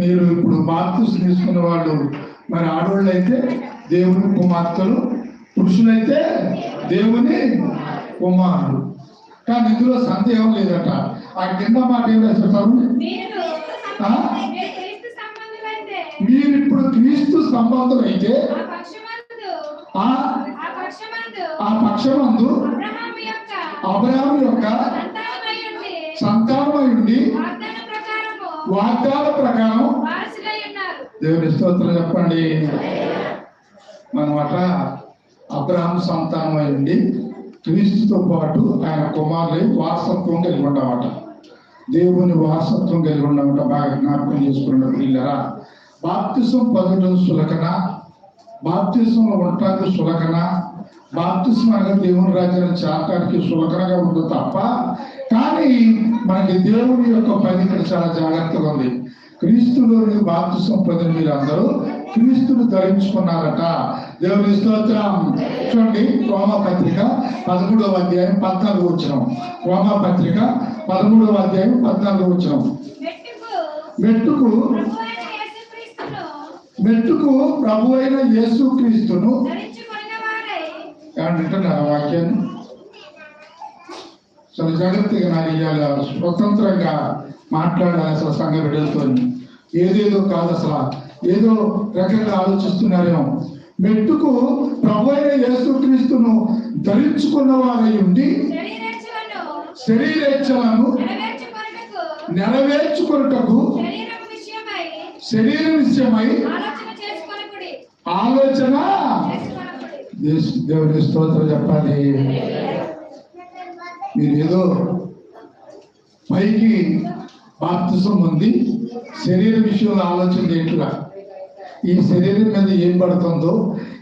మీరు ఇప్పుడు బాప్తిస్ తీసుకున్న వాళ్ళు మరి ఆడవాళ్ళు అయితే దేవుని కుమార్తెలు పురుషులైతే దేవుని కుమారుడు కానీ ఇందులో సందేహం లేదట. ఆ కింద మాట ఏం రాశారు? మీరు ఇప్పుడు క్రీస్తు సంబంధం అయితే ఆ? పక్షమందు. అబ్రహాం యొక్క సంతానమై ఉండి. వాగ్దాన ప్రకారం దేవుని స్తోత్రం చెప్పండి. మనమాట అబ్రహాం సంతానమై ఉండి క్రీస్తుతో పాటు ఆయన కుమారులై వారసత్వం కలిగి ఉండమాట. దేవుని వారసత్వం కలిగి ఉండమాట. బాగా జ్ఞాపకం చేసుకున్న పిల్లరా బాప్తిసం పొందడం సులకన బాప్తిసంలో ఉండటానికి సులకన బాప్తిసం అనగా దేవుని రాజ్యాన్ని చేరటానికి సులకనగా ఉంది తప్ప కానీ మనకి దేవుని యొక్క పని ఇక్కడ చాలా జాగ్రత్తగా ఉంది. క్రీస్తులోని బాప్తిసం పొందిన మీరు అందరూ క్రీస్తును ధరించుకున్నారట. దేవుని స్తోత్రం. చూడండి రోమా పత్రిక పదమూడవ అధ్యాయం పద్నాలుగు వచ్చినాం రోమా పత్రిక పదమూడవ అధ్యాయం పద్నాలుగు వచ్చినాం మెట్టుకు మెట్టుకు ప్రభు అయిన యేసు క్రీస్తును వాక్యాన్ని? చాలా జాగ్రత్తగా నాకు ఇవ్వాలి స్వతంత్రంగా మాట్లాడాలి అసలు సంఘ బిడ్డలతో. ఏదేదో కాదు అసలు. ఏదో రకంగా ఆలోచిస్తున్నారేమో. మెట్టుకు ప్రభు అయిన యేసుక్రీస్తును ధరించుకున్న వారై ఉండి శరీరేచ్ఛలను విషయమై శరీర విషయమై ఆలోచన దేవుని స్తోత్రం చెప్పాలి. మీరేదో ఏదో పైకి బాప్తిసం ఉంది శరీర విషయంలో ఆలోచన లేట్లా ఈ శరీరం మీద ఏం పడుతుందో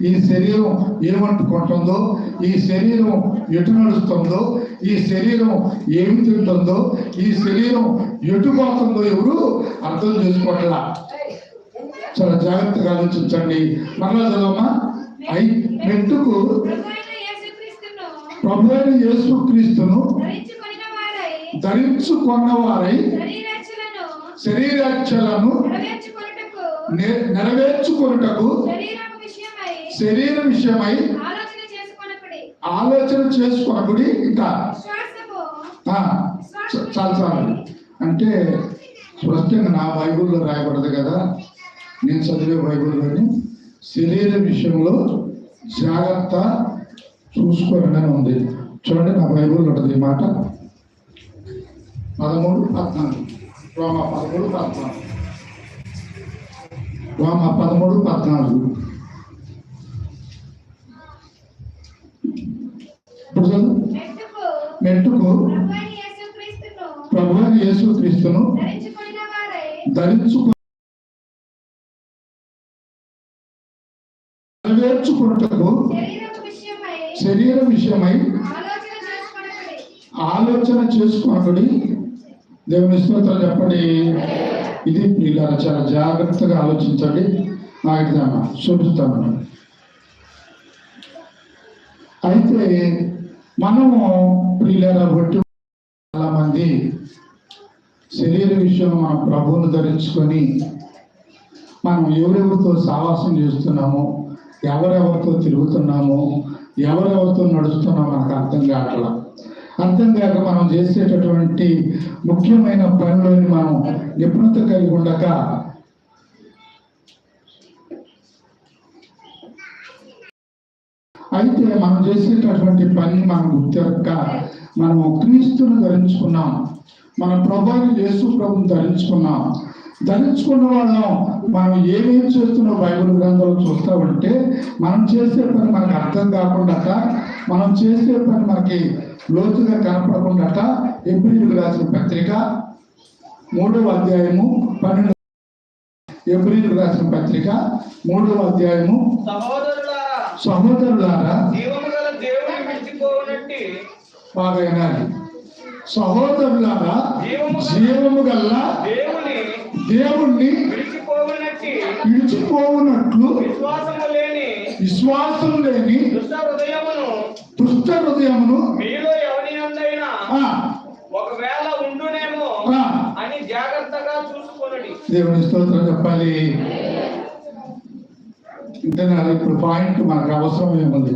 ఈ శరీరం ఏమంటుకుంటుందో ఈ శరీరం ఎటు నడుస్తుందో ఈ శరీరం ఏమి తింటుందో ఈ శరీరం ఎటు పోతుందో ఎవరు అర్థం చేసుకోవట్లా? చాలా జాగ్రత్తగా ఆలోచించండి. మరలా చదవమ్మా. ఐ మెట్టుకు ప్రభు అయిన యేసు క్రీస్తును ధరించుకొనిన వారై ధరించుకున్న వారై శరీరేచ్ఛలను శరీరాక్షలను నెరవేర్చుకొనుటకు నె- నెరవేర్చుకొనుటకు శరీరము విషయమై శరీర విషయమై ఆలోచన చేసుకున్నప్పుడు ఇంకా చాలు చాలు. అంటే స్పష్టంగా నా బైబిల్లో రాయబడదు కదా. నేను చదివే బైబిల్లోని శరీర విషయంలో జాగ్రత్త చూసుకోవాలని ఉంది. చూడండి నా బైబిల్ ఉంటుంది. ఈ మాట పదమూడు పద్నాలుగు. రోమ పదమూడు పద్నాలుగు. రోమ పదమూడు పద్నాలుగు. ఇప్పుడు మెట్టుకు. ప్రభు యేసు క్రీస్తును ధరించుకు విషయమై శరీర విషయమై ఆలోచన చేసుకున్నప్పుడు దేవుని స్తోత్రం చెప్పండి. ఇది ఇలా చాలా జాగ్రత్తగా ఆలోచించండి. ఆగిదామా చూపిస్తాను అయితే మనము ప్రియుల బట్టి చాలా మంది శరీర విషయం మన ప్రభువును ధరించుకొని మనం ఎవరెవరితో సావాసం చేస్తున్నామో ఎవరెవరితో తిరుగుతున్నామో ఎవరెవరితో నడుస్తున్నాం మనకు అర్థం కావట్లా. అర్థం కాక మనం చేసేటటువంటి ముఖ్యమైన పనిలోని మనం నిపుణత కలిగి ఉండక అయితే మనం చేసేటటువంటి పని మనం గుర్తెరక్క మనం క్రీస్తును ధరించుకున్నాం. మన ప్రభుని యేసు ప్రభుని ధరించుకున్నాం. ధరించుకున్న వాళ్ళం. మనం ఏమేమి చేస్తున్నా బైబిల్ గ్రంథంలో చూస్తామంటే మనం చేసే పని మనకు అర్థం కాకుండా మనం చేసే పని మనకి లోతుగా కనపడకుండా ఎబ్రిల్ రాసిన పత్రిక మూడవ అధ్యాయము పన్నెండు. ఎబ్రిల్ రాసిన పత్రిక మూడవ అధ్యాయము సహోదరులారా బాగా వినాలి సహోదరులారా జీవము గల్ల దేవుని దేవుణ్ణి విడిచిపోవునట్లు విశ్వాసం లేని దుష్ట హృదయమును మీలో ఎవరి ఒకవేళ ఉండునేమో అని జాగ్రత్తగా దేవుని స్తోత్రం చెప్పాలి. ఇంటర్నల్ ఇప్పుడు పాయింట్ మనకు అవసరం ఏముంది?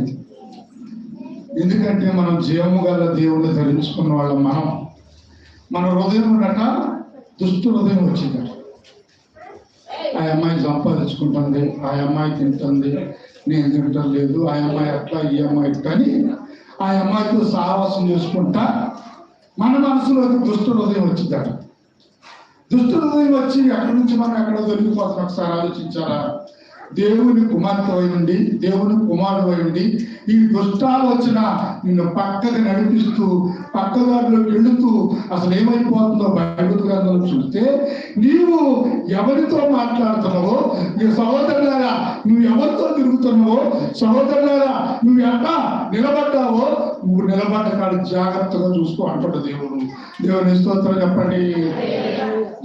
ఎందుకంటే మనం జీవము గల దేవుణ్ణి ధరించుకున్న వాళ్ళం మనం. మన హృదయం ఉన్నట దుష్టు హృదయం వచ్చిందట ఆ అమ్మాయి సంపాదించుకుంటుంది ఆ అమ్మాయి తింటుంది నేను తింటం లేదు ఆ అమ్మాయి అట్లా ఈ అమ్మాయి ఇట్లా అని ఆ అమ్మాయితో సాహసం చేసుకుంటా మన మనసులోకి దుష్టు హృదయం వచ్చిందట. దుష్టు హృదయం వచ్చి ఎక్కడి నుంచి మనం ఎక్కడ దొరికిపోతాం ఒకసారి ఆలోచించారా? దేవుని కుమార్తె ఉండి దేవుని కుమారుడు అయి ఉండి ఈ దుష్టాలోచన నిన్ను పక్కకి నడిపిస్తూ పక్క దారిలోకి వెళుతూ అసలు ఏమైపోతుందో బైబిల్ గ్రంథంలో చూస్తే నీవు ఎవరితో మాట్లాడుతున్నావో నీ సహోదరులారా నువ్వు ఎవరితో తిరుగుతున్నావో సహోదరులారా నువ్వు ఎట్లా నిలబడ్డావో నువ్వు నిలబడ్డ కాడు జాగ్రత్తగా చూసుకో అంటాడు దేవుడు. దేవుని స్తోత్రం చెప్పండి.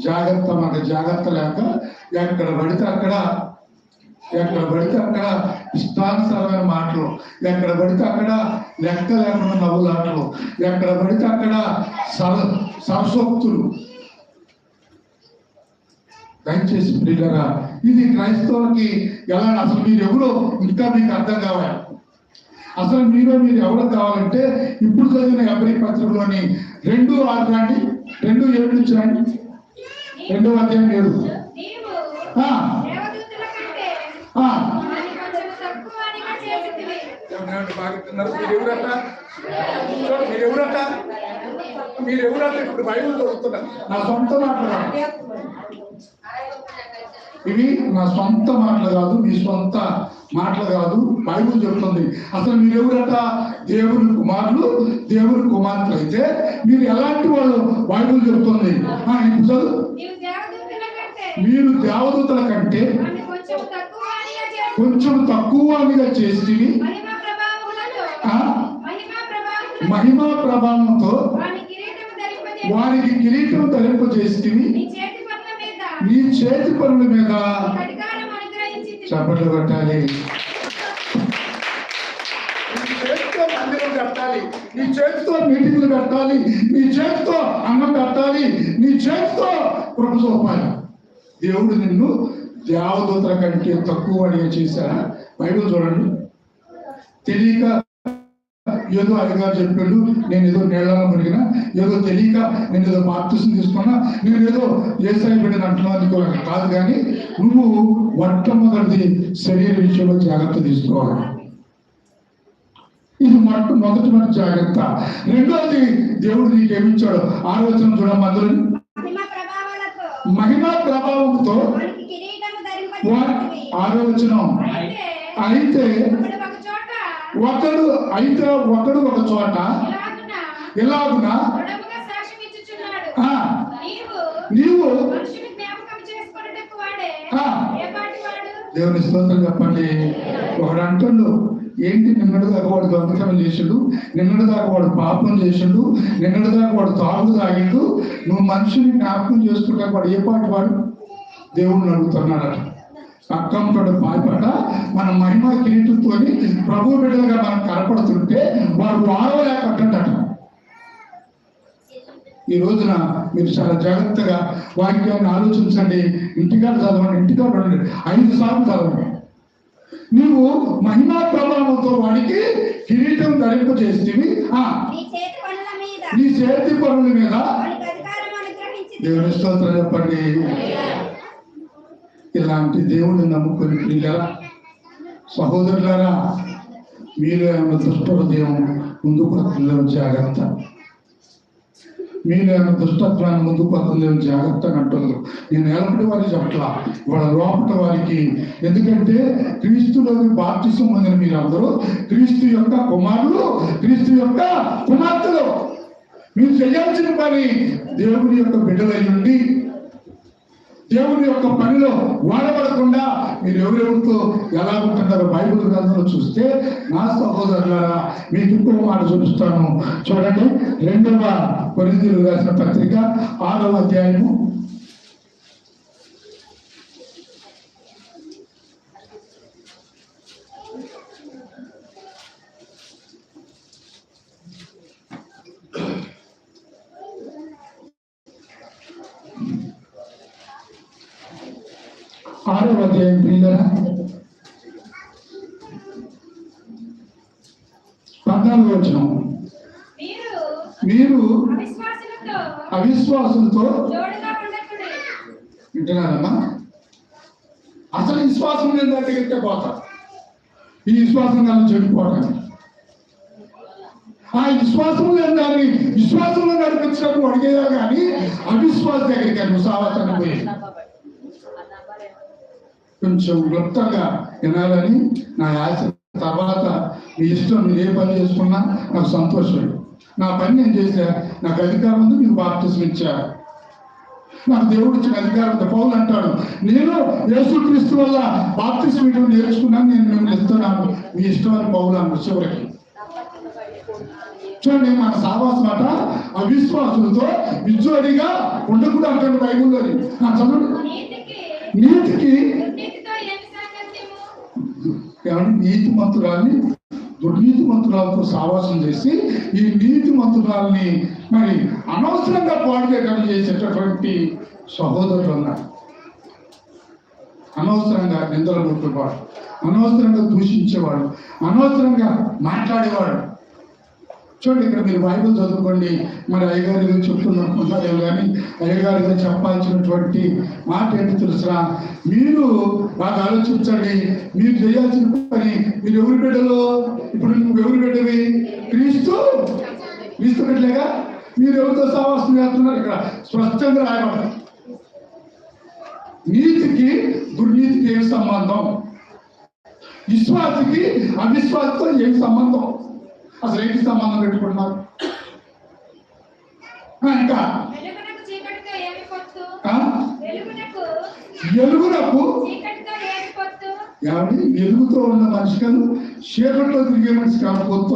జాగ్రత్త మనకు జాగ్రత్త లేక ఎక్కడ పడితే అక్కడ ఎక్కడ పడితే అక్కడ ఇష్టానుసారమైన మాటలు. ఎక్కడ పడితే అక్కడ లెక్క లేకుండా నవ్వులాటలు. ఎక్కడ పడితే అక్కడ సర సరసోక్తులు. దయచేసి ప్రియులరా ఇది క్రైస్తవులకి ఎలా అసలు మీరు ఎవరో ఇంకా మీకు అర్థం కావాలి. అసలు మీరు మీరు ఎవరు కావాలంటే ఇప్పుడు చదివిన ఎవరి పత్రికలోని రెండు ఆరు రాండి రెండు ఏడు నుంచి రండి. రెండో అధ్యాయం ఏడు. బాగుతున్నారు మీరు ఎవరట మీరు ఎవరట మీరు ఎవరట ఇప్పుడు బైబిల్ చదువుతున్నారు. నా సొంత మాటలు ఇవి నా సొంత మాటలు కాదు మీ సొంత మాటలు కాదు బైబిల్ చెప్తుంది. అసలు మీరు ఎవరట దేవుని కుమారులు దేవుని కుమార్తెలు అయితే మీరు ఎలాంటి వాళ్ళు బైబిల్ చెప్తుంది? మీరు దేవదూతల కంటే కొంచెం తక్కువనిగా చేసి కొంచెం తక్కువగా చేసి మహిమ ప్రభావములతో ఆ? మహిమ ప్రభావములతో మహిమా ప్రభావంతో వారికి కిరీటం తరింపజేసివి నీ చేతి పనుల మీద నీ చేతి పనుల మీద అధికారం అనుగ్రహించి చప్పట్లు కొట్టాలి. నీ చేతితో మందిరం కట్టాలి. నీ చేతితో మీటింగ్లు పెట్టాలి నీ చేతితో అన్నం పెట్టాలి నీ చేతితో కృప చూపాలి. దేవుడు నిన్ను దేవదూతల కంటే తక్కువ అడిగి చేశారా బైబిల్ చూడండి. తెలియక ఏదో అడిగారు చెప్పాడు నేను ఏదో నీళ్ళలో మునిగినా ఏదో తెలియక నేను ఏదో బాప్తిసం తీసుకున్నా నేను ఏదో ఏసాయి బిడ్డను అంటున్నాను కాదు కానీ నువ్వు మొట్టమొదటిది శరీర విషయంలో జాగ్రత్త తీసుకోవాలి. ఇది మొట్ట మొదటి మన జాగ్రత్త. రెండోది దేవుడు నీకు ఏమిచ్చాడు ఆలోచన ప్రభావాలతో. మహిమా ప్రభావంతో ఆలోచన. అయితే ఒకడు అయితే ఒకడు ఒక చోట ఎలాగునా నీవు దేవుని స్తోత్రం చెప్పండి. ఒకడు అంటుండు ఏంటి నిన్నటి దాకా వాడు దొంగతనం చేసిండు? నిన్నటి దాకా వాడు పాపం చేసిండు? నిన్నటి దాకా వాడు తాగు తాగిండు? నువ్వు మనిషిని జ్ఞాపకం చేసుకుంటే వాడు ఏ పాటి వాడు? దేవుడిని అడుగుతున్నాడట. అక్కంపడు పాపట మన మహిమ కిరీటంతో ప్రభు బిడ్డలుగా మనం కనపడుతుంటే వాడు వాడవలేకట్టట ఈ రోజున మీరు చాలా జాగ్రత్తగా వాక్యాన్ని ఆలోచించండి. ఇంటికాడ చదవండి ఇంటికాడ ఉండండి. ఐదు సార్లు చదవండి. నీవు మహిమా ప్రభావంతో వాడికి కిరీటం ధరింప చేస్తేవి ఆ. నీ చేతి పనుల మీద. దేవుని స్తోత్రం చెప్పండి. ఇలాంటి దేవుడిని నమ్ముకొని ప్రియులరా సహోదరులారా మీరు ఏమైనా దుష్ట హృదయం ముందు వస్తుందో జాగ్రత్త. మీరు ఏమైనా దుష్టత్వాన్ని ముందు వస్తుందో జాగ్రత్త అంటున్నారు. నేను ఎలాంటి వారికి చెప్పట్లా వాళ్ళ లోపల వారికి. ఎందుకంటే క్రీస్తులోని బాప్తిసం పొందిన మీరందరూ క్రీస్తు యొక్క కుమారులు క్రీస్తు యొక్క కుమార్తెలు. మీరు చేయాల్సిన పని దేవుని యొక్క బిడ్డలై ఉండి దేవుని యొక్క పనిలో వాడబడకుండా మీరు ఎవరెవరితో ఎలా ఉంటున్నారో బైబిల్ గ్రంథంలో చూస్తే నా సహోదరులారా మీకు ఇంకో మాట చూపిస్తాను. చూడండి రెండవ పరిధిలో రాసిన పత్రిక ఆరవ అధ్యాయము ఆరో అధ్యాయం పిల్లరా పద్నాలుగు వచ్చిన మీరు అవిశ్వాసంతో వింటున్నారమ్మా? అసలు విశ్వాసం లేని దగ్గరికి పోతా ఈ విశ్వాసం నన్ను చెడిపోవడానికి ఆ విశ్వాసం లేని దాన్ని విశ్వాసంలో నడిపించినప్పుడు అడిగేదా కానీ అవిశ్వాస దగ్గరికి నువ్వు సావతాన్ని పోయి కొంచెం క్లుప్తంగా వినాలని నా ఆశ. తర్వాత మీ ఇష్టం నేను ఏ పని చేసుకున్నా నాకు సంతోషం నా పని నేను చేశా. నాకు అధికారం ఉంది మీరు బాప్తిసం ఇచ్చారు నాకు దేవుడు ఇచ్చిన అధికారం ఉంది. పౌలు అంటాడు నేను యేసుక్రీస్తు వల్ల బాప్తిసం ఇటు నేర్చుకున్నాను నేను మిమ్మల్ని ఇస్తున్నాను. మీ ఇష్టం అని పౌలు అన్నాడు చివరికి. చూడండి మన సావాసం మాట అవిశ్వాసులతో విజ్జోడిగా ఉండకూడదు అంటాడు బైబుల్లోని. నా చదువు నీతికి నీతి మంతురాల్ని దుర్నీతి మంతురాలతో సావాసం చేసి ఈ నీతి మంతురాల్ని మరి అనవసరంగా పాడుగేటట్టు చేసేటటువంటి సహోదరులు ఉన్నారు అనవసరంగా నిందలు ముట్టువాడు అనవసరంగా దూషించేవాడు అనవసరంగా మాట్లాడేవాడు. చూడండి ఇక్కడ మీరు బైబుల్ చదువుకోండి. మరి అయ్యగారి గురించి చెప్తున్నట్టున్నారేమో కానీ అయ్యగారితో చెప్పాల్సినటువంటి మాట ఏంటి తెలుసా? మీరు బాగా ఆలోచించండి. మీరు చేయాల్సిన పని మీరు ఎవరి బిడ్డలో? ఇప్పుడు నువ్వు ఎవరి బిడ్డవి? క్రీస్తు? క్రీస్తు బిడ్డలేగా? మీరు ఎవరితో సావాసం చేస్తున్నారు ఇక్కడ? స్పష్టంగా రాయబడ్డారు నీతికి దుర్నీతికి ఏం సంబంధం? విశ్వాసకి అవిశ్వాసతో ఏమి సంబంధం? అసలు ఏంటి సంబంధం పెట్టుకుంటున్నారు. ఆ, ఇంకా? ఎలుగునకు ఏమండి? ఎలుగుతో ఉన్న మనిషి కాదు చీకట్లో తిరిగే మనిషి కాదు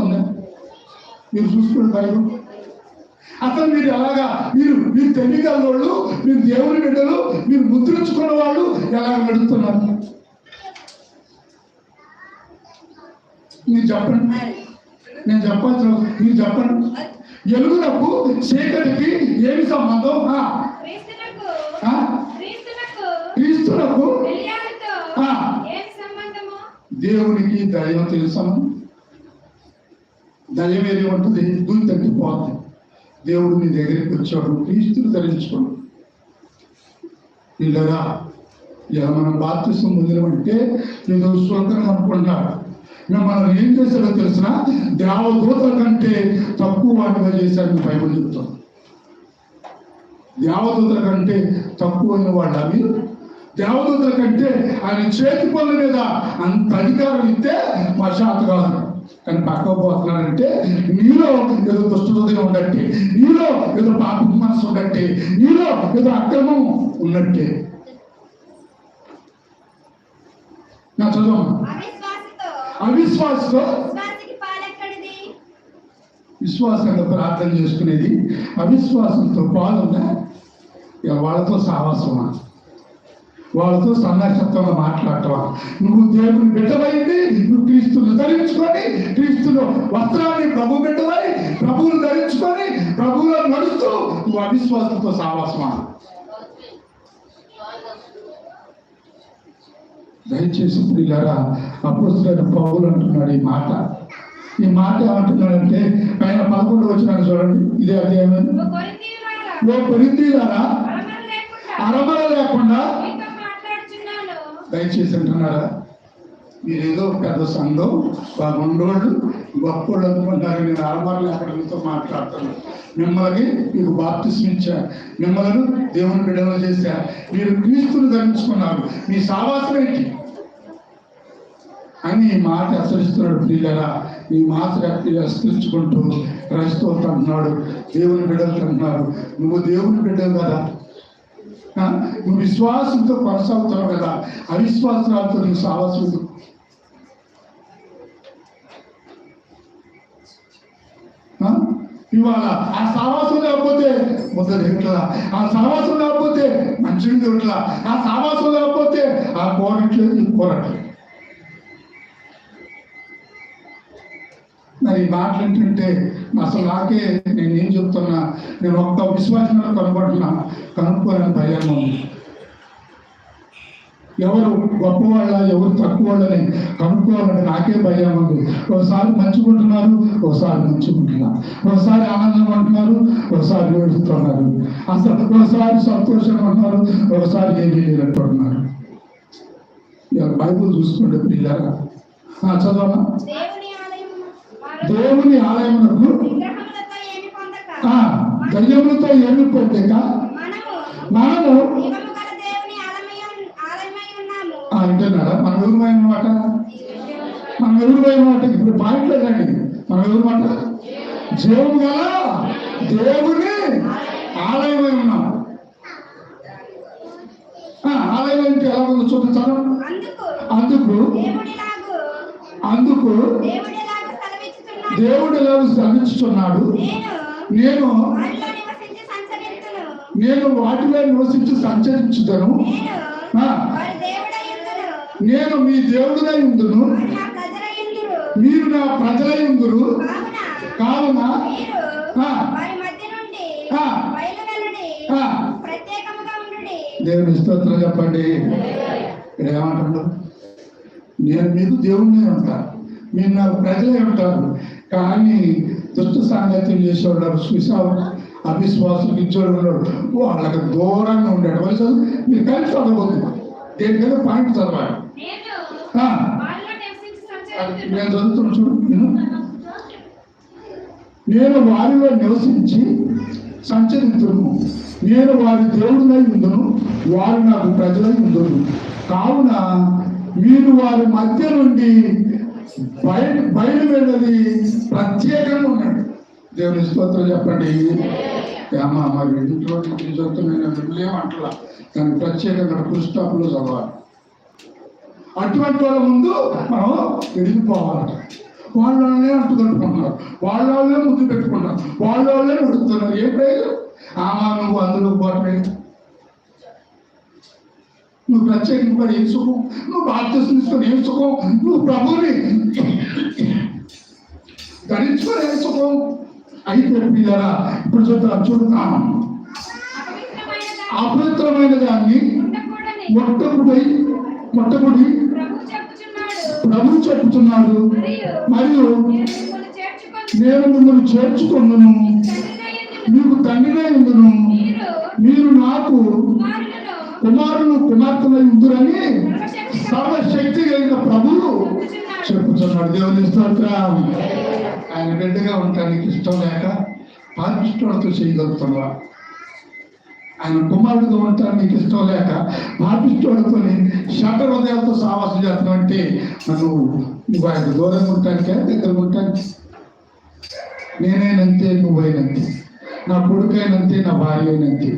మీరు చూసుకోండి బైబుల్. అసలు మీరు ఎలాగా మీరు మీరు తెలియగలవాళ్ళు మీరు దేవుని బిడ్డలు మీరు ముద్రించుకున్న వాళ్ళు ఎలాగ నడుస్తున్నారు మీరు చెప్పండి. నేను చెప్పాల్సిన మీరు చెప్పండి. ఎలుగునకు చీకటికి ఏమి సంబంధం? క్రీస్తునకు దేవునికి దైవం తెలుసమా దైవం ఏది ఉంటుంది? దూని తగ్గిపోతుంది దేవుడు నీ దగ్గరికి వచ్చాడు. క్రీస్తుని ధరించుకోడు. ఇల్లరా ఇలా మనం బాప్తిసం పొందినమంటే ఏదో సులకరం అనుకుంటారు మనం ఏం చేశాడో తెలిసిన? దేవదూతల కంటే తక్కువ వాటిగా చేశాడని బైబుల్ చెప్తాం దేవదూతల కంటే తక్కువైన వాళ్ళ మీరు? దేవదూతల కంటే ఆయన చేతి పనుల మీద అంత అధికారం ఇస్తే మా శాత కాదు కానీ పక్క పోతున్నానంటే నీలో ఏదో దుష్ట హృదయం ఉన్నట్టే నీలో ఏదో పాప మనసు ఉన్నట్టే నీలో ఏదో అక్రమం ఉన్నట్టే. నా చదువు. అవిశ్వాసతో విశ్వాసంగా ప్రార్థన చేసుకునేది. అవిశ్వాసంతో పాలున్నా వాళ్ళతో సావాసమా? వాళ్ళతో సన్నాసత్వంగా మాట్లాడటమా? నువ్వు దేవుని బిడ్డమైంది నువ్వు క్రీస్తుని ధరించుకొని క్రీస్తులో వస్త్రాన్ని ప్రభు బిడ్డవై ప్రభువును ధరించుకొని ప్రభువులో నడుస్తూ నువ్వు అవిశ్వాసంతో సావాసమా? దయచేసి ప్రియులారా అపోస్తులైన పౌలు అంటున్నాడు ఈ మాట. ఈ మాట ఏమంటున్నాడంటే ఆయన పదకొండు వచ్చినాడు చూడండి. ఇదే అధ్యాయం ఓ కొరింథీయులారా అరమర లేకుండా దయచేసి అంటున్నారా మీరేదో పెద్ద సంఘం బాగుండోళ్ళు గొప్పోళ్ళు అనుకుంటారు. నేను ఆడవాళ్ళు అక్కడ మీతో మాట్లాడుతున్నాను మిమ్మల్ని మీకు బాప్తిసం ఇచ్చా. మిమ్మల్ని దేవుని బిడ్డలు చేశా. మీరు క్రీస్తుని ధరించుకున్నారు. మీ సావాసం ఏంటి? అని ఈ మాట అసరిస్తున్నాడు ప్రియులరా. ఈ మాట అసరించుకుంటూ క్రైస్తవులు అంటున్నాడు. దేవుని బిడ్డలు అంటున్నారు. నువ్వు దేవుని బిడ్డలు కదా. నువ్వు విశ్వాసంతో కొనసాగుతున్నావు కదా. అవిశ్వాసాలతో నువ్వు సావాసం ఎందుకు? ఆ? ఇవాళ ఆ సావాసం లేకపోతే ముద్ద దిగట్లా ఆ సావాసం లేకపోతే మంచిగా దిగట్లా ఆ సావాసం లేకపోతే ఆ కోరట్లేదు కోరట కోరట్లేదు మరి ఈ ఏంటంటే అసలు నాకే నేను ఏం చెప్తున్నా నేను ఒక్క విశ్వాసంలో కనుగొంటున్నా కనుక్కోవాలని భయం ఉంది. ఎవరు గొప్పవాళ్ళ ఎవరు తక్కువ వాళ్ళని కనుక్కోవాలని నాకే భయం ఉంది. ఒకసారి మంచుకుంటున్నారు ఒకసారి మంచుకుంటున్నారు ఒకసారి ఆనందంగా ఉంటున్నారు ఒకసారి ఏడుస్తున్నారు. అసలు ఒకసారి సంతోషంగా ఉంటున్నారు ఒకసారి ఏమీ లేనట్టున్నారు ఇవాళ బైబుల్ చూసుకుంటే పిల్లగా చదవనా? దేవుని ఆలయము వారు దేవుని ఆలయమునకు విగ్రహములతో ఏమి పొందక ఆ దయ్యములతో ఏమి పొందక మనము మనము జీవము గల దేవుని ఆలమై ఆలయమై ఉన్నాము ఆ, వింటున్నారా మనం ఎవరు మాట? మనం ఎవరు మాట ఇప్పుడు పాయింట్లో రండి మనం ఎవరు మాట? జీవము గల దేవుని ఆలయమై ఉన్నాం. ఆ, ఆలయం అంటే ఎలా ఉందో చూపించాను అందుకు అందుకు దేవుడు ఎలా శ్రమించుతున్నాడు నేను నేను వాటిలో నివసించి సంచరించుదను. నేను మీ దేవుడినై ఉందును మీరు నా ప్రజలై ఉందురు కావున దేవుని స్తోత్రం చెప్పండి. ఇక్కడ ఏమంటాడు? నేను మీకు దేవుడినే ఉంటాను మీరు నాకు ప్రజలే ఉంటారు. కానీ దుష్ట సాంగత్యం చేసేవాళ్ళు చూసావు? అవిశ్వాసం ఇచ్చేవాడు వాళ్ళకి దూరంగా ఉండాడు మీరు కలిసి చదవద్దు దేనికైనా పాయింట్ చదవాలి. నేను ఆ, వారిలో నివసించి అది సంచరించును నేను చదువుతున్నా చూడు. నేను నేను వారిలో నివసించి సంచరించును నేను వారి దేవుడినై ఉందును వారు నాకు ప్రజలై ఉందును కావున మీరు వారి మధ్య నుండి బయట బయలు వెళ్ళది ప్రత్యేకంగా ఉండండి. దేవుని స్తోత్రం చెప్పండి. అమ్మ మరి ఇంట్లో నుంచి మిమ్మల్ని ఏమంటలా దాన్ని ప్రత్యేకంగా ఫుల్ స్టాప్లో చదవాలి. అటువంటి వాళ్ళ ముందు మనం వెళ్ళిపోవాలి వాళ్ళనే అంటుకుంటున్నారు వాళ్ళ వాళ్ళే ముద్దు పెట్టుకుంటారు వాళ్ళే ఉడుకుతున్నారు. ఏ ప్రయోజనం ఆమా నువ్వు అందులో పోవటమే. నువ్వు ప్రత్యేకంగా ఏం సుఖం? నువ్వు బాధ్యత తీసుకొని ఏం సుఖం? నువ్వు ప్రభుని ధరించుకొని ఏం సుఖం? అయితే పిల్లరా ఇప్పుడు చూద్దాం చూడుతాం అపవిత్రమైన దాన్ని అపవిత్రమైన దాన్ని ఉండకూడని మొట్టకుడై ప్రభు చెప్పుచున్నాడు. చెప్పుతున్నాడు మరియు నేను మిమ్మల్ని చేర్చుకున్నాను మీకు తండ్రినే ఉందును. మీరు నాకు కుమారులు కుమార్తెలై ఉందురని సర్వశక్తి కలిగిన ప్రభువు చెప్పుతున్నాడు దేవుని స్తోత్రం ఆయన బిడ్డగా ఉండటానికి ఇష్టం లేక పాపిష్టులతో చేయగలుగుతున్నా ఆయన కుమారుడిగా ఉండటానికి ఇష్టం లేక పాపిష్టోడితో శట హృదయాలతో సావాసం చేస్తున్నావు అంటే నన్ను నువ్వు ఆయన దూరంగా ఉండటానికే దగ్గర ఉండటానికి నేనైనంతే నువ్వైనంతే నా కొడుకైనంతే నా భార్య అయినంతే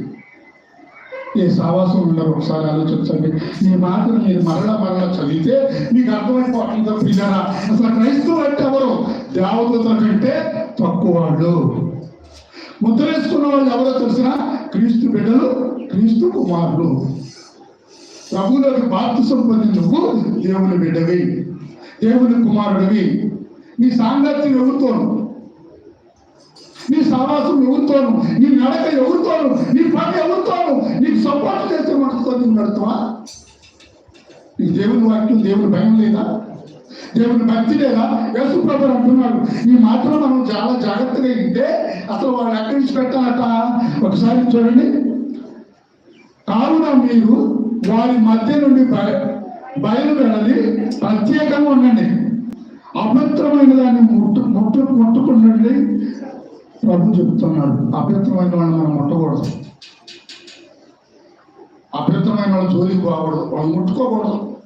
ఏ సావాసం ఉండరు ఒకసారి ఆలోచించండి. ఈ మాట మీరు మరలా మరలా చదివితే మీకు అర్థమైపోతుంది తప్పిదారా అసలు క్రైస్తవులు అంటే ఎవరు? దేవతల కంటే తక్కువ వాళ్ళు ముద్రేసుకున్న వాళ్ళు ఎవరో తెలిసిన? క్రీస్తు బిడ్డలు క్రీస్తు కుమారులు. ప్రభువులకు బాప్తిసం పొంది నువ్వు దేవుని బిడ్డవి దేవుని కుమారుడివి. నీ సాంగత్యం ఎవరితోను? నీ సావాసం ఎవరితోను నీ నడక ఎవరితోను నీ పని ఎవరితోను నీకు సపోర్ట్ చేసే మనసుతో నువ్వు నడుతావా నీ దేవుని వాక్యం దేవుని భయం లేదా? దేవుని భక్తి లేదా? యేసు ప్రభు అంటున్నాడు ఈ మాత్రం మనం చాలా జాగ్రత్తగా ఇంటే అసలు వాళ్ళు ఎక్కడి నుంచి పెట్టాలట ఒకసారి చూడండి. కావున మీరు వారి మధ్య నుండి బయ బయలు వెళ్ళాలి ప్రత్యేకంగా ఉండండి. అపవిత్రమైన దాన్ని ముట్టు ముట్టు ముట్టుకుండండి ప్రభు చెప్తున్నాడు అభ్యర్థమైన వాళ్ళని మనం ముట్టకూడదు. అభ్యర్థమైన వాళ్ళ జోలికి పోకూడదు. వాళ్ళు ముట్టుకోకూడదు.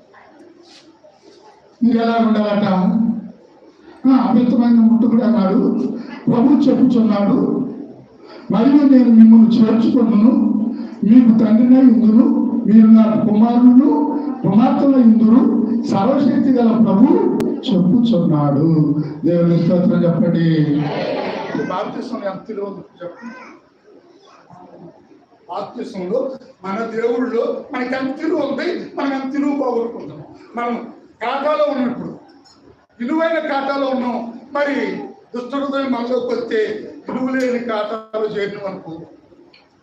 మీరు ఎలా ఉండాలట? అభ్యర్థమైన ముట్టుకుడు అన్నాడు ప్రభు చెప్పుచున్నాడు. మరియు నేను మిమ్మల్ని చేర్చుకున్నాను. మీకు తండ్రినే ఉందును. మీరు నా కుమారులు కుమార్తెల ఉందురు. సర్వశక్తి గల ప్రభు చెప్పుచున్నాడు. దేవుని స్తోత్రం చెప్పండి. బాప్తిసం ఎంత తెలియదు చెప్పండి బాప్తిసంలో మన దేవుళ్ళు మనకి ఎంత తిరుగు ఉంది మనం ఎంత తిరుగు పోగొట్టుకుంటాం మనం కాటాలో ఉన్నప్పుడు విలువైన కాటాలో ఉన్నాం. మరి దుష్టహృదయం మనలోకి వస్తే విలువ లేని కాటాలు చేరిన వరకు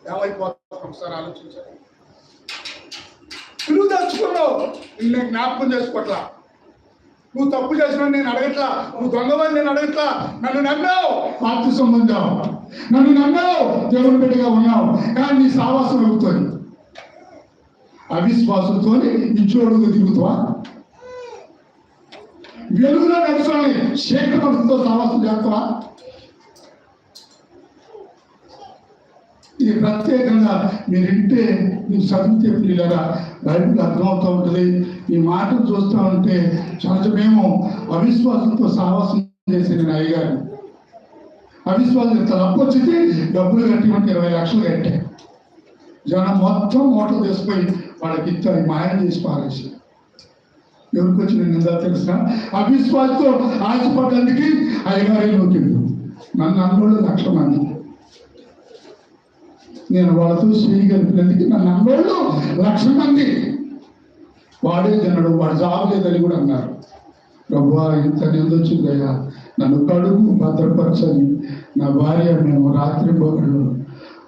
ఏమైపోతాం ఒకసారి ఆలోచించాలి విలువ తెచ్చుకున్నావు నేను జ్ఞాపకం చేసుకోవట్లా. నువ్వు తప్పు చేసిన నేను అడగట్లా. నువ్వు దొంగవని నేను అడగట్లా. నన్ను నమ్మావు. పార్టీ సంబంధం. నన్ను నమ్మావు. దేవుని బిడ్డగా ఉన్నావు. కానీ నీ సావాసం అవుతుంది అవిశ్వాసంతో ఇచ్చోడుగా తిరుగుతావా? వెలుగులో నడుచుకొని శేఖరతో సావాసం చేస్తావా? ఇది ప్రత్యేకంగా మీరు వింటే మీకు చదివితే పిల్లరా బైబిల్ అర్థమవుతూ ఉంటుంది. ఈ మాటలు చూస్తూ ఉంటే సహజమేమో అవిశ్వాసంతో సాహసం చేసిన అయ్యగారు అవిశ్వాసం ఇంత వచ్చింది డబ్బులు కట్టినట్టు ఇరవై లక్షలు కట్టే. జనం మొత్తం మూటలు తీసుకొని వాళ్ళకి ఇచ్చారు మాయం చేసి పారేసి ఎవరికి వచ్చిన నిందా తెలుసా? అవిశ్వాసంతో ఆశపడ్డానికి అయ్యగారే నొక్కిండు నన్ను అనుకోడు లక్ష మంది. నేను వాళ్ళతో చేయగలిగినందుకు నన్ను అన్నోళ్ళు లక్ష మంది. వాడే తినడు వాడు జాబ్ లేదని కూడా అన్నారు. ప్రభు ఇంత నిందొచ్చిందయ్యా నన్ను కడుగు భద్రపరచని నా భార్య మేము రాత్రి పగళ్ళు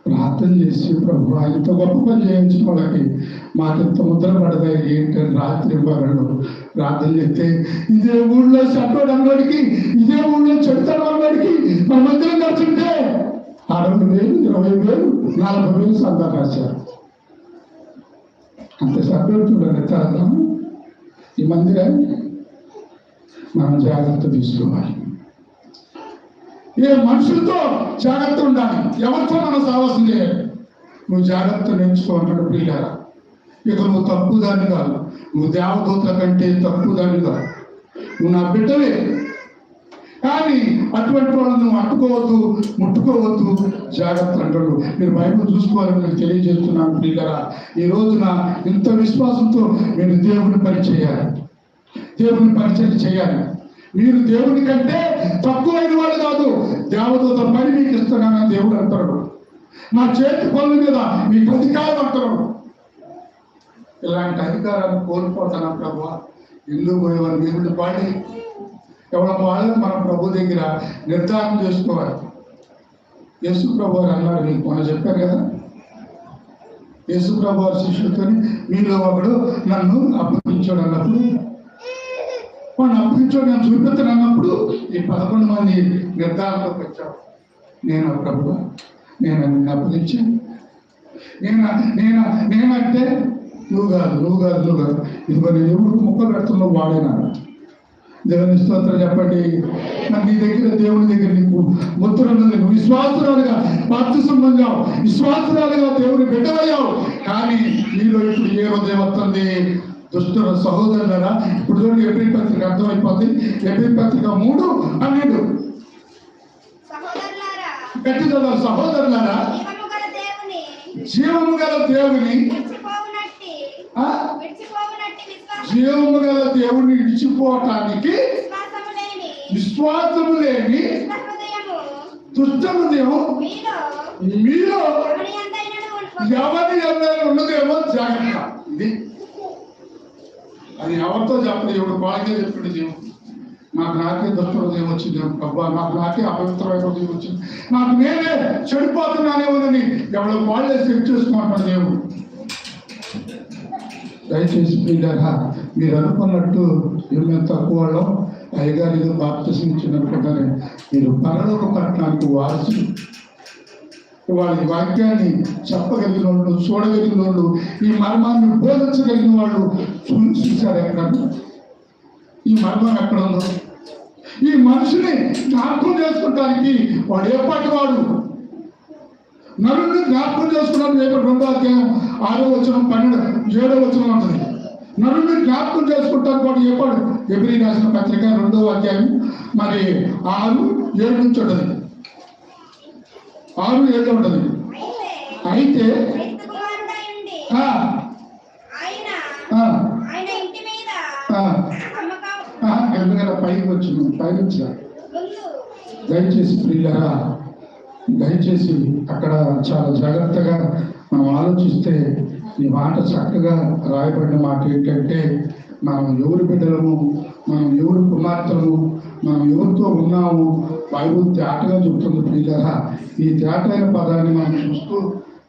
ప్రార్థన చేసి ప్రభు ఇంత గొప్ప పని చేయించిన వాళ్ళకి మాకు ఇంత ముద్ర పడదా ఏంటని రాత్రి పగలు ప్రార్థన చేస్తే? ఇదే ఊళ్ళో చట్టోడు అన్నవాడికి ఇదే ఊళ్ళో చెడుతాడు అందరికి మన మధ్యలో ఖర్చుంటే అరవై వేలు ఇరవై వేలు నలభై వేలు సందా రాశారు అంత సభ్యుడు తరగం ఈ మందిరాన్ని మనం జాగ్రత్త తీసుకోవాలి. ఏ మనుషులతో జాగ్రత్త ఉండాలి. ఎవరితో మనం సావాసం చేయాలి నువ్వు జాగ్రత్త నేర్చుకో అన్నాడు పిల్లారా ఇక నువ్వు తప్పు దాన్ని కాదు. నువ్వు దేవదూతల కంటే తప్పుదాన్ని కాదు. నువ్వు నా బిడ్డవే. కానీ అటువంటి వాళ్ళను అట్టుకోవద్దు ముట్టుకోవద్దు. జాగ్రత్త అంటాడు మీరు బైబిల్ చూసుకోవాలని మీకు తెలియజేస్తున్నాను ప్రియులరా. ఈ రోజున ఇంత విశ్వాసంతో మీరు దేవుని పని చేయాలి దేవుని పరిచయం చేయాలి. మీరు దేవుని కంటే తక్కువైన వాళ్ళు కాదు. దేవదూత పని మీకు ఇస్తున్నానని దేవుడు అంటాడు నా చేతి పనుల మీద మీకు అధికారం అంటాడు ఇలాంటి అధికారాన్ని కోల్పోతాను ప్రభు? ఎందుకు పోయేవారు? దేవుడి పాడి ఎవరి వాళ్ళని మన ప్రభు దగ్గర నిర్ధారణ చేసుకోవాలి. యేసు ప్రభు గారు అన్నారు మీకు మొన్న చెప్పారు కదా? యేసు ప్రభు వారి శిష్యులతో మీలో ఒకడు నన్ను అప్పగించాడు అన్నప్పుడు వాడిని అప్పగించాడు నేను చూపిస్తాను అన్నప్పుడు ఈ పదకొండు మంది నిర్ధారణలోకి వచ్చాడు నేను ప్రభు నేను నిన్ను అప్పగించాను. నేను నేను నేనంటే నువ్వు కాదు నువ్వు కాదు నువ్వు కాదు. ఇదిగో నేను ఎప్పుడు ముక్క పెడుతున్నావు వాడేనా? దేవుని స్తోత్రం చెప్పండి. నీ దగ్గర దేవుని దగ్గర నీకు ముద్ర ఉన్నది నువ్వు విశ్వాసురాలుగా సంబంధం విశ్వాసురాలుగా దేవుని బిడ్డవయ్యావు. కానీ నీలో ఇప్పుడు ఏ హృదయం వస్తుంది? దుష్టుల సహోదరులరా ఇప్పుడు చూడండి ఎబ్రి పత్రిక అర్థమైపోతుంది. ఎబ్రి పత్రిక మూడు పన్నెండు. సహోదరులారా గట్టి చదవాలి సహోదరులారా జీవము గల దేవుని జీవము గల దేవుని విడిచిపోవటానికి విశ్వాసము లేని విశ్వాసము లేని దుష్ట హృదయము దుష్ట హృదయం మీలో ఎవరి ఎవరైనా ఉన్నదేమో జాగ్రత్త. ఇది అది ఎవరితో చెప్పదు? ఎవడు బాగా చెప్పాడు దేవుడు. నాకు నాకే దుష్ట వచ్చింది అబ్బా నాకు నాకే అపవిత్రమైన వచ్చింది. నాకు నేనే చెడిపోతున్నానేమోనని ఎవడో వాళ్ళే సెట్ చేసుకుంటాడు దేవుడు. దయచేసి ప్రియులారా మీరు అనుకున్నట్టు మేము తక్కువ వాళ్ళం. అయ్యగారు ఇది బాప్తిసం మీరు పరలోక పట్టణానికి వారసులు వాళ్ళ వాక్యాన్ని చెప్పగలిగిన వాళ్ళు చూడగలిగిన వాళ్ళు ఈ మర్మాన్ని బోధించగలిగిన వాళ్ళు చూశారు ఎక్కడ? ఈ మర్మం ఎక్కడ ఉందో? ఈ మనిషిని జ్ఞాపకం చేసుకోవడానికి వాడు ఏపాటి వాడు. నరుణ్ణి జ్ఞాపకం చేసుకున్నాడు రేపు రెండో అధ్యాయం ఆరో వచ్చిన పన్నెండు ఏడో వచ్చిన ఉంటుంది నరుణ్ణి జ్ఞాపకం చేసుకుంటాను కూడా చెప్పాడు. ఎబ్రి రాసిన పత్రిక రెండో అధ్యాయం మరి ఆరు ఏడు నుంచి ఉంటుంది. ఆరు ఏడు ఉంటుంది. అయితే ఎందుకంటే పైకి వచ్చింది? పైకి దయచేసి ప్రియులరా దయచేసి అక్కడ చాలా జాగ్రత్తగా మనం ఆలోచిస్తే ఈ మాట చక్కగా రాయబడిన మాట ఏంటంటే మనం ఎవరి బిడ్డలము మనం ఎవరి కుమార్తెలము మనం ఎవరితో ఉన్నాము బైబుల్ తేటగా చెప్తుంది ప్రియులరా. ఈ తేటైన పదాన్ని మనం చూస్తూ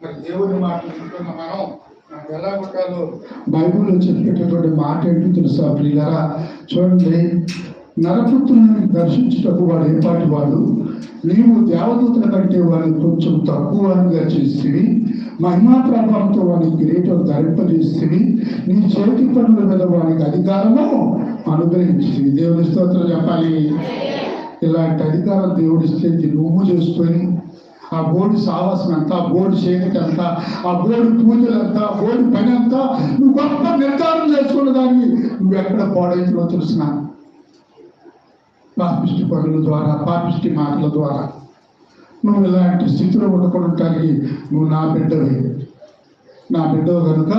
మరి దేవుని మాట వింటున్న మనం ఎలా ఉండాలో బైబుల్లో చెప్పేటటువంటి మాట ఏంటో తెలుసా ప్రియులరా? చూడండి నరపుత్రుని దర్శించుటకు వాడు ఏపాటి వాడు? నీవు దేవదూతల కంటే వాడిని కొంచెం తక్కువగా చేసివి మహిమా ప్రభావంతో వాడిని కిరీటం ధరింపజేసివి నీ చేతి పనుల మీద వానికి అధికారము అనుగ్రహించింది దేవుని స్తోత్రం చెప్పాలి. ఇలాంటి అధికారం దేవుడిస్తే నువ్వు చేసుకొని ఆ బోర్డు సావాసం ఎంత ఆ బోర్డు చేయటం ఎంత ఆ బోర్డు పూజలు ఎంత ఆ బోర్డు పని ఎంత నువ్వు గొప్ప నిర్ధారణ చేసుకున్న దాన్ని నువ్వు ఎక్కడ పాడైతుందో తెలిసిన? పాపిష్టి పనుల ద్వారా పాపిష్టి మాటల ద్వారా. నువ్వు ఇలాంటి స్థితిలో ఉండకుండటానికి నువ్వు నా బిడ్డవే. నా బిడ్డ కనుక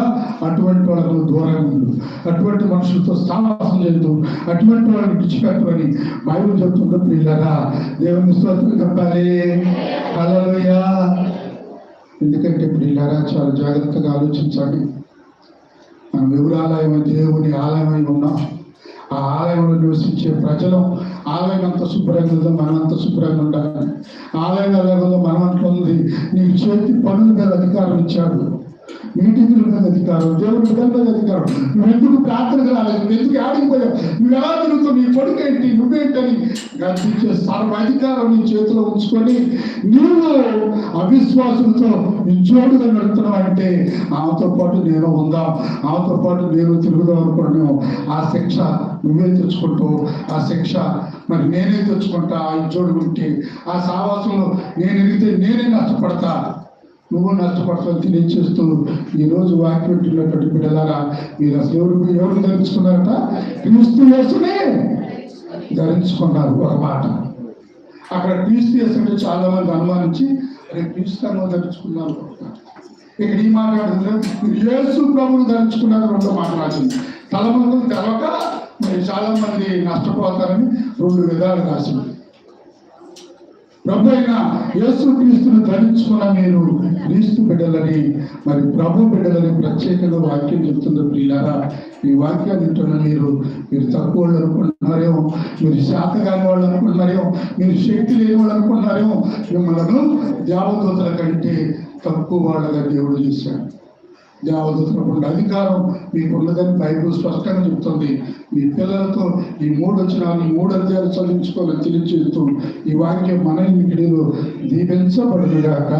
అటువంటి వాళ్ళకు దూరంగా ఉండు. అటువంటి మనుషులతో సాహసం చేయదు అటువంటి వాళ్ళని విడిచిపెట్టమని బైబిల్ చెప్తుంటే పిల్లరా దేవుని స్తోత్రం చెప్పాలి. హల్లెలూయా. ఎందుకంటే పిల్లరా చాలా జాగ్రత్తగా ఆలోచించండి. మనం ఎవరు ఆలయం దేవుని ఆలయమై ఉన్నాం. ఆ ఆలయంలో నివసించే ప్రజలు ఆలయం అంత శుభ్రంగా ఉందో? మనం అంత శుభ్రంగా ఉండాలి. ఆలయం లేకుండా మనం అంత ఉంది. నీకు చేతి పనుల మీద అధికారం ఇచ్చాడు. మీటింగుల అధికారం దేవుడికి బిడ్డల అధికారం నువ్వు ఎందుకు ప్రార్థనకు రాలేదు నువ్వు ఎందుకు ఆడిపోయావు నువ్వు ఎలా తిరుగుతావు నీ కొడుకు ఏంటి నువ్వేంటని గర్పించే సర్వ అధికారం నీ చేతిలో ఉంచుకొని నీవు అవిశ్వాసులతో నిజోడుగా నడుతున్నావు అంటే ఆమెతో పాటు నేను ఉందాం. ఆమెతో పాటు నేను తిరుగుదాం అనుకున్నాను. ఆ శిక్ష నువ్వే తెచ్చుకుంటావు ఆ శిక్ష మరి నేనే తెచ్చుకుంటా. ఆ ఇచ్చోడు ఉంటే ఆ సావాసంలో నేను ఎరిగితే నేనే నష్టపడతా. నువ్వు నష్టపడతావు తెలియచేస్తూ ఈరోజు వాక్యం పెట్టినటువంటి బిడ్డలారా మీరు అసలు ఎవరు ఎవరు ధరించుకున్నారట? క్రీస్తు యేసునే ధరించుకున్నారు ఒక మాట. అక్కడ క్రీస్తు యేసు చాలా మంది అనుమానించి అరే క్రీస్తు అని ధరించుకున్నారు ఇక్కడ ఈ మాట్లాడుతున్నారు యేసు ప్రభులు ధరించుకున్నారు రెండో మాట్లాడుతుంది తలమందులు తెలవక మరి చాలా మంది నష్టపోతారని రెండు విధాలు రాసింది. ప్రభు యేసు క్రీస్తును ధరించుకున్న మీరు క్రీస్తు బిడ్డలని మరి ప్రభు బిడ్డలని ప్రత్యేకంగా వాక్యం చెప్తుంది ప్రియులారా ఈ వాక్యాన్ని వింటున్న మీరు మీరు తక్కువ వాళ్ళు అనుకుంటున్నారేమో మీరు శాత కాని వాళ్ళు అనుకుంటున్నారేమో మీరు శక్తి లేని వాళ్ళు అనుకుంటున్నారేమో మిమ్మల్ని దేవదూతల కంటే తక్కువ వాళ్ళగా దేవుడు చూశాడు. దేవదూతలకు అధికారం మీకు ఉన్నదని బైబుల్ స్పష్టంగా చెప్తుంది. మీ పిల్లలతో ఈ మూడు వచ్చిన ఈ మూడు అధ్యాయాలు చదివించుకోవాలని తెలియజేస్తూ ఈ వాక్యం మన ఇంటిలో దీపించబడుగాక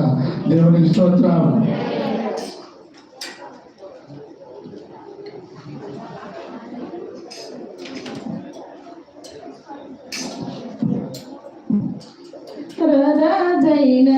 దేవునికి స్తోత్రం. రాజైన